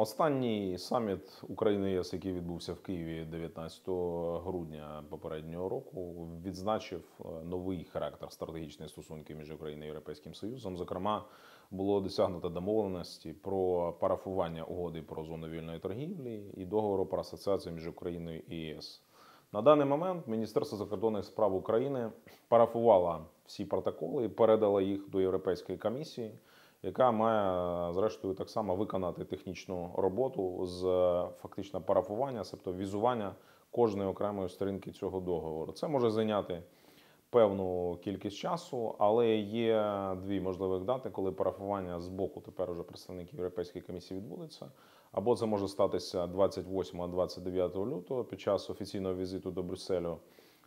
Останній саміт України ЄС, який відбувся в Києві 19 грудня попереднього року, відзначив е, новий характер стратегічних стосунків між Україною і Європейським Союзом. Зокрема, було досягнуто домовленості про парафування угоди про зону вільної торгівлі і договору про асоціацію між Україною і ЄС. На даний момент Міністерство закордонних справ України парафувало всі протоколи і передало їх до Європейської комісії, яка має зрештою так само виконати технічну роботу з е, фактично парафування, тобто візування кожної окремої сторінки цього договору. Це може зайняти певну кількість часу, але є дві можливих дати, коли парафування з боку тепер уже представників Європейської комісії відбудеться. Або це може статися 28-29 лютого під час офіційного візиту до Брюсселю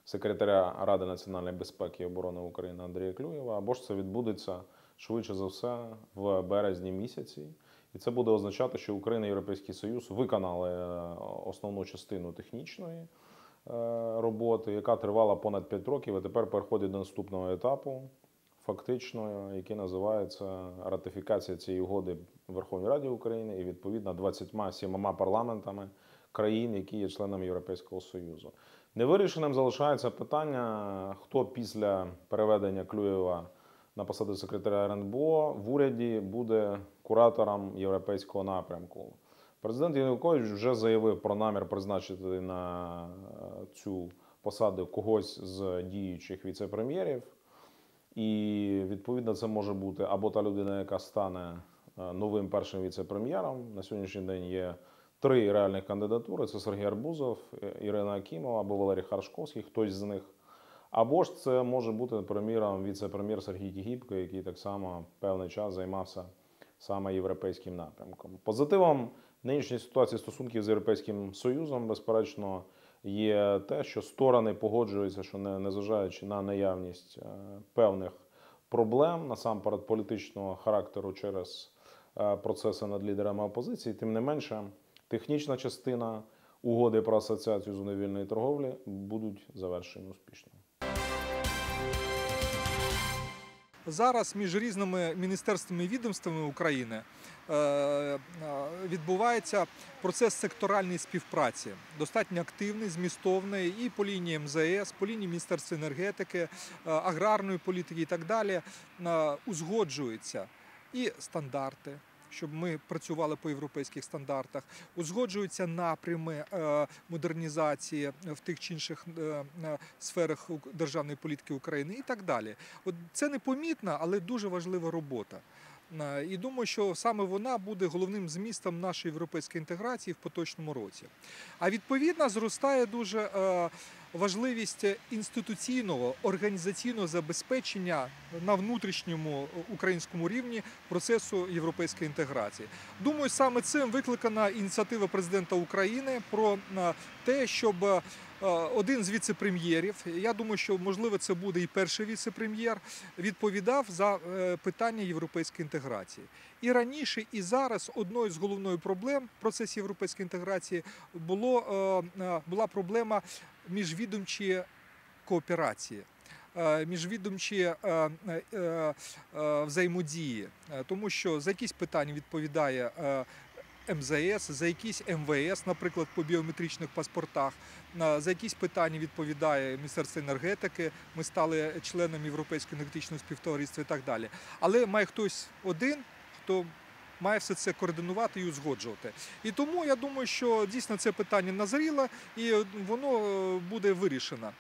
секретаря Ради національної безпеки і оборони України Андрія Клюєва, або ж це відбудеться швидше за все в березні місяці. І це буде означати, що Україна і Європейський Союз виконали е, основну частину технічної е, роботи, яка тривала понад 5 років, і тепер переходить до наступного етапу, фактично, який називається ратифікація цієї угоди в Верховній Раді України і відповідно 27 парламентами країн, які є членами Європейського Союзу. Невирішеним залишається питання, хто після переведення Клюєва на посаду секретаря РНБО в уряді буде куратором європейського напрямку. Президент Янукович вже заявив про намір призначити на е, цю посаду когось з діючих віце-прем'єрів. І відповідно це може бути або та людина, яка стане е, новим першим віце-прем'єром. На сьогоднішній день є три реальних кандидатури: це Сергій Арбузов, Ірина Акімова або Валерій Харшковський, хтось з них. Або ж це може бути, приміром, віце-прем'єр Сергій Тігіпко, який так само певний час займався саме європейським напрямком. Позитивом нинішньої ситуації стосунків з Європейським Союзом, безперечно, є те, що сторони погоджуються, що не- незважаючи на наявність е, певних проблем, насамперед політичного характеру через е, процеси над лідерами опозиції, тим не менше, технічна частина угоди про асоціацію зони вільної торговлі будуть завершені успішно. Зараз між різними міністерствами і відомствами України е, е, відбувається процес секторальної співпраці, достатньо активний, змістовний і по лінії МЗС, по лінії Міністерства енергетики, е, аграрної політики і так далі узгоджуються і стандарти. Щоб ми працювали по європейських стандартах, узгоджуються напрями е, модернізації в тих чи інших е, е, сферах державної політики України і так далі. От це непомітна, але дуже важлива робота. І думаю, що саме вона буде головним змістом нашої європейської інтеграції в поточному році. А відповідно зростає дуже важливість інституційного організаційного забезпечення на внутрішньому українському рівні процесу європейської інтеграції. Думаю, саме цим викликана ініціатива президента України про е, те, щоб е, один з віце-прем'єрів, я думаю, що можливо це буде і перший віце-прем'єр, відповідав за е, питання європейської інтеграції. І раніше, і зараз одною з головних проблем в процесі європейської інтеграції було, була проблема міжвідомчої кооперації. е, Міжвідомчі е, е, взаємодії, тому що за якісь питання відповідає МЗС, за якісь МВС, наприклад, по біометричних паспортах, за якісь питання відповідає Міністерство енергетики. Ми стали членом Європейського енергетичного співтовариства і так далі. Але має хтось один, хто має все це координувати і узгоджувати. І тому я думаю, що дійсно це питання назріло і воно е, буде вирішено.